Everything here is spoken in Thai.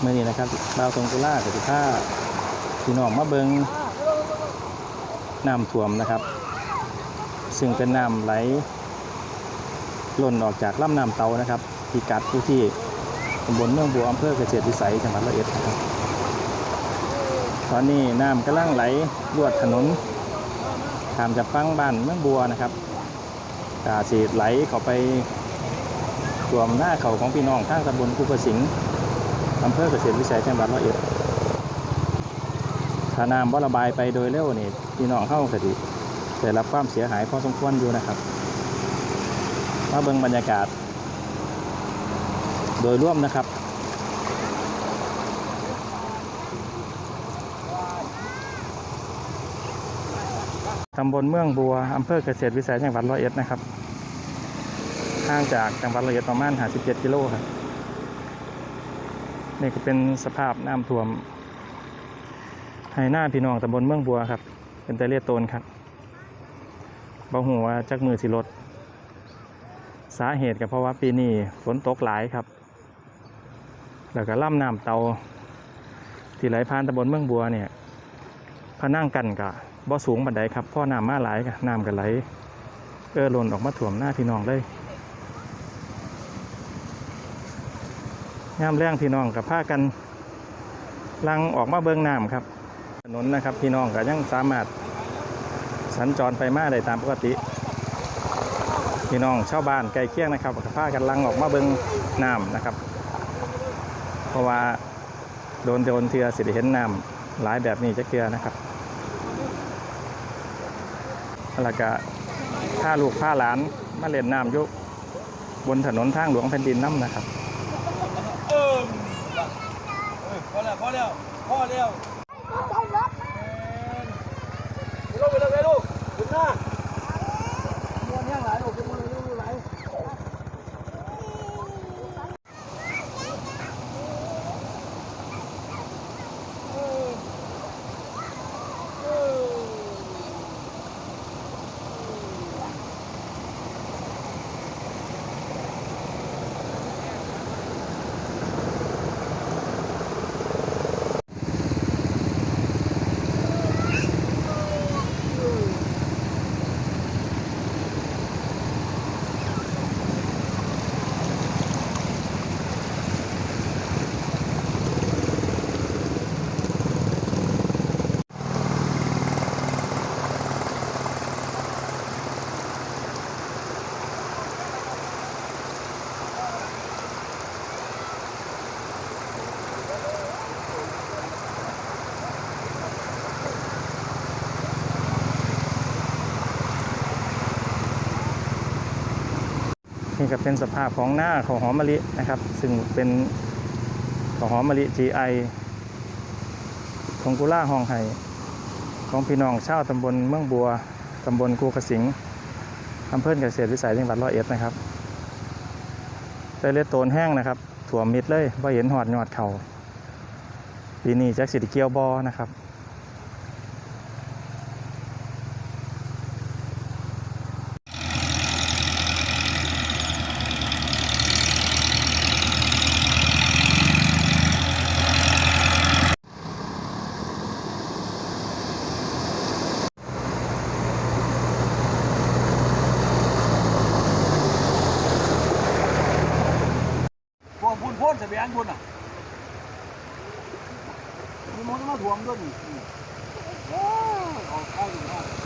เมื่อนี้นะครับดาวทรงกุล่าสิผ้าพี่น้องมาเบิงน้ำท่วมนะครับ ซึ่งเป็นน้ำไหลล่นออกจากลำน้ำเตานะครับที่กัดอยู่ที่ตำบลเมืองบัวอำเภอเกษตรวิสัยจังหวัดร้อยเอ็ดนะครับตอนนี้น้ำกำลังไหลลวดถนนตามจากฟังบ้านเมืองบัวนะครับกาสีไหลเข้าไปท่วมหน้าเขาของพี่น้องทางตำบลกุกสิงห์ อำเภอเกษตรวิสัยจังหวัดร้อยเอ็ดถ้าน้ำบ่ระบายไปโดยเร็วนี่พี่น้องเข้าก็สิได้รับความเสียหายพอสมควรอยู่นะครับมาเบิ่งบรรยากาศ โดยร่วมนะครับตำบลเมืองบัวอำเภอเกษตรวิสัยจังหวัดร้อยเอ็ดนะครับ ห่างจากจังหวัดร้อยเอ็ดประมาณ 57 กิโลครับ นี่ก็เป็นสภาพน้ำท่วมให้หน้าพี่น้องตำบลเมืองบัวครับ เป็นแต่เลียดโตนครับบ่หัวจักมือสิรถสาเหตุก็เพราะว่าปีนี้ฝนตกหลายครับ แล้วก็ล่ำน้ำเตา ที่ไหลผ่านตำบลเมืองบัวเนี่ยพนั่งกันกับบ่สูงบันไดครับพ่อน้ำมาหลายกะน้ำก็ไหลเออหล่นออกมาถ่วมหน้าพี่น้องเลย ย่ามแรงพี่น้องกับผ้ากันลังออกมาเบิงน้ำครับ ถนนนะครับพี่น้องก็ยังสามารถสัญจรไปมาได้ตามปกติ พี่น้องชาวบ้านใกลเคียงนะครับกับผ้ากันลังออกมาเบิงน้ำนะครับ เพราะว่าโดนโดนเทือสิเห็นน้ำหลายแบบนี้จะเกลือนะครับแล้วก็ผ้าลูกผ้าหลานมาเล่นน้ำยุบนถนนทางหลวงแผ่นดินน้ำนะครับ เออพอแล้วพอ แล้วพอแล้วลูกไปเลยลูกถึงหน้าม้วนแห้งหลายลูกม้วนลูกหลาย นี่ก็เป็นสภาพของหน้าข้าวหอมมะลินะครับ ซึ่งเป็นข้าวหอมมะลิ GI ของกุล่าฮองไห่ของพี่น้องชาวตำบลเมืองบัวตำบลกูกระสิงอำเภอเกษตรวิสัยจังหวัดร้อยเอ็ดนะครับแต่เลือดโตนแห้งนะครับถั่วมิดเลยว่เห็นหอดยอดเขาปีนี้แจ็คสติเกียวบอนะครับ พวก พุ่นอะมีมอเตอร์มาถ่วงด้วยนี่โอ้ยออกข้าวอยู่นะ